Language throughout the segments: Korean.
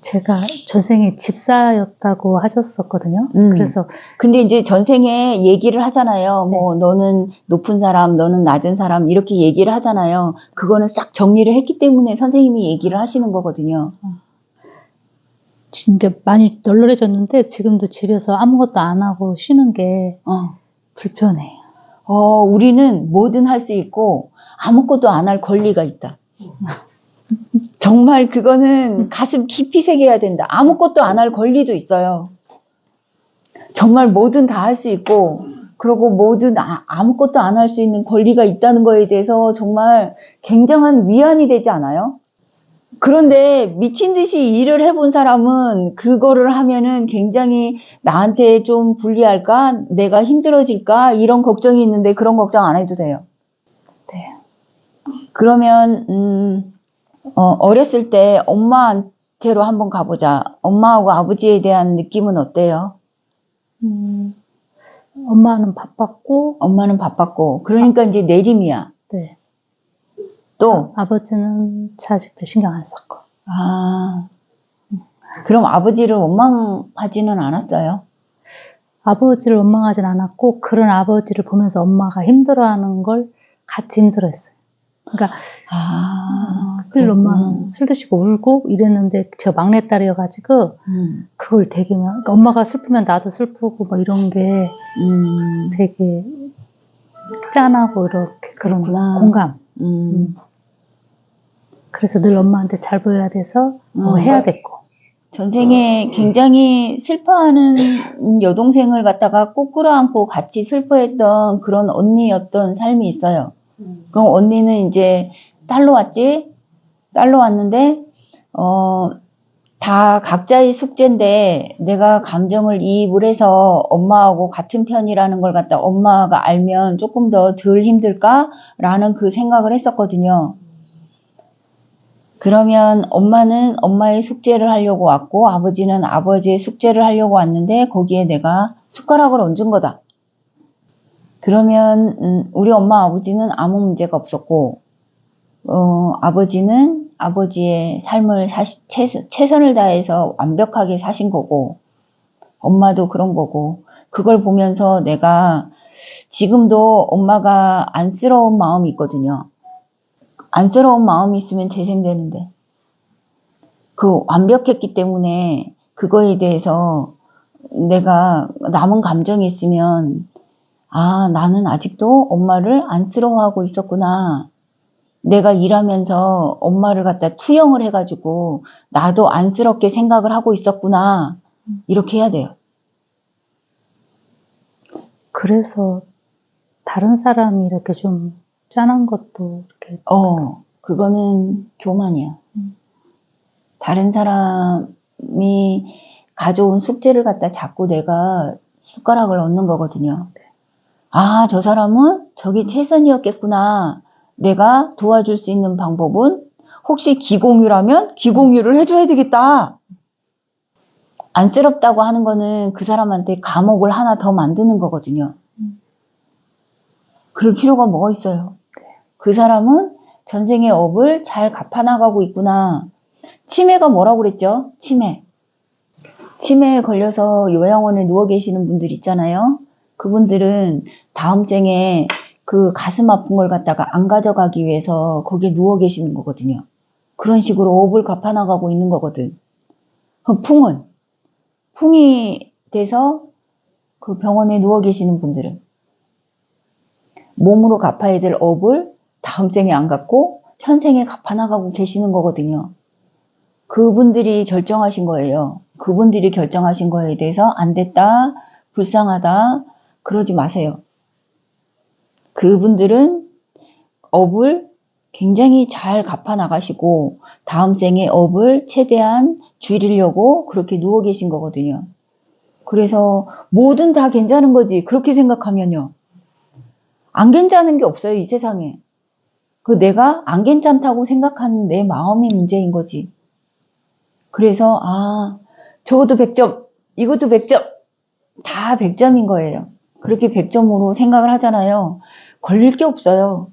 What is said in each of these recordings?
제가 전생에 집사였다고 하셨었거든요. 음. 그래서 근데 이제 전생에 얘기를 하잖아요. 뭐 너는 높은 사람, 너는 낮은 사람 이렇게 얘기를 하잖아요. 그거는 싹 정리를 했기 때문에 선생님이 얘기를 하시는 거거든요. 진짜 많이 널널해졌는데 지금도 집에서 아무것도 안 하고 쉬는 게 어. 불편해요. 어, 우리는 뭐든 할 수 있고 아무것도 안 할 권리가 있다. 정말 그거는 가슴 깊이 새겨야 된다. 아무것도 안 할 권리도 있어요. 정말 뭐든 다 할 수 있고, 그리고 뭐든 아, 아무것도 안 할 수 있는 권리가 있다는 거에 대해서 정말 굉장한 위안이 되지 않아요? 그런데 미친 듯이 일을 해본 사람은 그거를 하면은 굉장히 나한테 좀 불리할까? 내가 힘들어질까? 이런 걱정이 있는데 그런 걱정 안 해도 돼요. 네. 그러면, 음, 어, 어렸을 때 엄마한테로 한번 가보자. 엄마하고 아버지에 대한 느낌은 어때요? 음, 엄마는 바빴고, 엄마는 바빴고. 그러니까 이제 내림이야. 네. 또, 아 버지는 자식들 신경 안 썼고. 아, 그럼 아버지를 원망하지는 않았어요? 아버지를 원망하진 않았고, 그런 아버지를 보면서 엄마가 힘들어하는 걸 같이 힘들어했어요. 그러니까, 아, 늘 그렇구나. 엄마는 술 드시고 울고 이랬는데, 제가 막내딸이어가지고, 음, 그걸 되게 막, 그러니까 엄마가 슬프면 나도 슬프고, 막 이런 게 음, 되게 짠하고, 이렇게 그런 그렇구나. 공감. 음. 그래서 늘 엄마한테 잘 보여야 돼서 뭐 음. 해야 됐고. 전생에 굉장히 슬퍼하는 여동생을 갖다가 꼭 끌어안고 같이 슬퍼했던 그런 언니였던 삶이 있어요. 그럼 언니는 이제 딸로 왔지? 딸로 왔는데, 어, 다 각자의 숙제인데 내가 감정을 이입을 해서 엄마하고 같은 편이라는 걸 갖다 엄마가 알면 조금 더 덜 힘들까라는 그 생각을 했었거든요. 그러면 엄마는 엄마의 숙제를 하려고 왔고 아버지는 아버지의 숙제를 하려고 왔는데 거기에 내가 숟가락을 얹은 거다. 그러면 음, 우리 엄마 아버지는 아무 문제가 없었고 어, 아버지는 아버지의 삶을 사시, 최, 최선을 다해서 완벽하게 사신 거고 엄마도 그런 거고 그걸 보면서 내가 지금도 엄마가 안쓰러운 마음이 있거든요. 안쓰러운 마음이 있으면 재생되는데 그 완벽했기 때문에 그거에 대해서 내가 남은 감정이 있으면 아 나는 아직도 엄마를 안쓰러워하고 있었구나 내가 일하면서 엄마를 갖다 투영을 해가지고 나도 안쓰럽게 생각을 하고 있었구나 이렇게 해야 돼요 그래서 다른 사람이 이렇게 좀 짠한 것도 이렇게 어, 그거는 교만이야. 다른 사람이 가져온 숙제를 갖다 자꾸 내가 숟가락을 얹는 거거든요. 아, 저 사람은 저기 최선이었겠구나. 내가 도와줄 수 있는 방법은 혹시 기공유라면 기공유를 해줘야 되겠다. 안쓰럽다고 하는 거는 그 사람한테 감옥을 하나 더 만드는 거거든요. 그럴 필요가 뭐가 있어요? 그 사람은 전생의 업을 잘 갚아나가고 있구나. 치매가 뭐라고 그랬죠? 치매. 치매에 걸려서 요양원에 누워 계시는 분들 있잖아요. 그분들은 다음 생에 그 가슴 아픈 걸 갖다가 안 가져가기 위해서 거기에 누워 계시는 거거든요. 그런 식으로 업을 갚아나가고 있는 거거든. 그럼 풍은? 풍이 돼서 그 병원에 누워 계시는 분들은 몸으로 갚아야 될 업을 다음 생에 안 갚고 현생에 갚아나가고 계시는 거거든요. 그분들이 결정하신 거예요. 그분들이 결정하신 거에 대해서 안 됐다, 불쌍하다, 그러지 마세요. 그분들은 업을 굉장히 잘 갚아 나가시고 다음 생에 업을 최대한 줄이려고 그렇게 누워 계신 거거든요. 그래서 뭐든 다 괜찮은 거지. 그렇게 생각하면요. 안 괜찮은 게 없어요, 이 세상에. 그 내가 안 괜찮다고 생각하는 내 마음이 문제인 거지. 그래서, 아, 저것도 100점, 이것도 100점, 다 100점인 거예요. 그렇게 100점으로 생각을 하잖아요. 걸릴 게 없어요.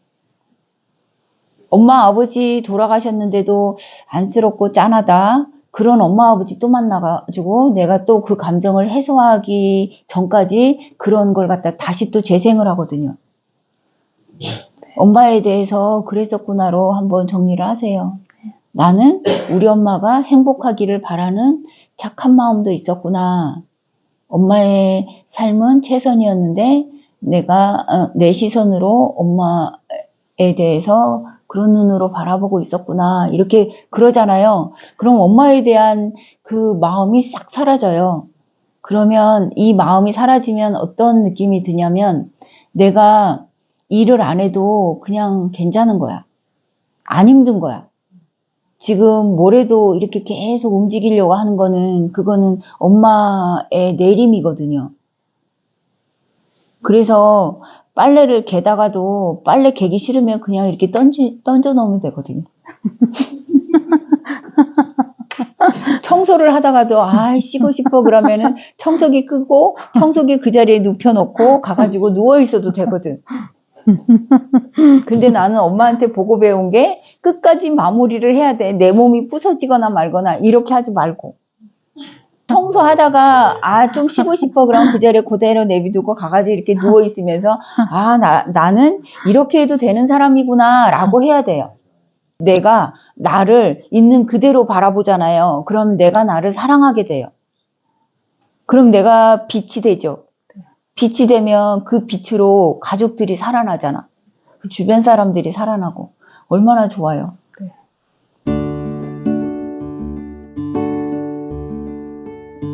엄마, 아버지 돌아가셨는데도 안쓰럽고 짠하다. 그런 엄마 아버지 또 만나가지고 내가 또 그 감정을 해소하기 전까지 그런 걸 갖다 다시 또 재생을 하거든요. 엄마에 대해서 그랬었구나로 한번 정리를 하세요. 나는 우리 엄마가 행복하기를 바라는 착한 마음도 있었구나. 엄마의 삶은 최선이었는데 내가 어, 내 시선으로 엄마에 대해서 그런 눈으로 바라보고 있었구나. 이렇게 그러잖아요. 그럼 엄마에 대한 그 마음이 싹 사라져요. 그러면 이 마음이 사라지면 어떤 느낌이 드냐면 내가 일을 안 해도 그냥 괜찮은 거야. 안 힘든 거야. 지금 뭐래도 이렇게 계속 움직이려고 하는 거는 그거는 엄마의 내림이거든요. 그래서 빨래를 개다가도 빨래 개기 싫으면 그냥 이렇게 던지, 던져 놓으면 되거든요. 청소를 하다가도 아 쉬고 싶어 그러면은 청소기 끄고 청소기 그 자리에 눕혀놓고 가가지고 누워 있어도 되거든. 근데 나는 엄마한테 보고 배운 게 끝까지 마무리를 해야 돼. 내 몸이 부서지거나 말거나 이렇게 하지 말고. 청소하다가 아 좀 쉬고 싶어 그럼 그 자리에 그대로 내비두고 가가지고 이렇게 누워 있으면서 아 나 나는 이렇게 해도 되는 사람이구나 라고 해야 돼요. 내가 나를 있는 그대로 바라보잖아요. 그럼 내가 나를 사랑하게 돼요. 그럼 내가 빛이 되죠. 빛이 되면 그 빛으로 가족들이 살아나잖아. 그 주변 사람들이 살아나고 얼마나 좋아요.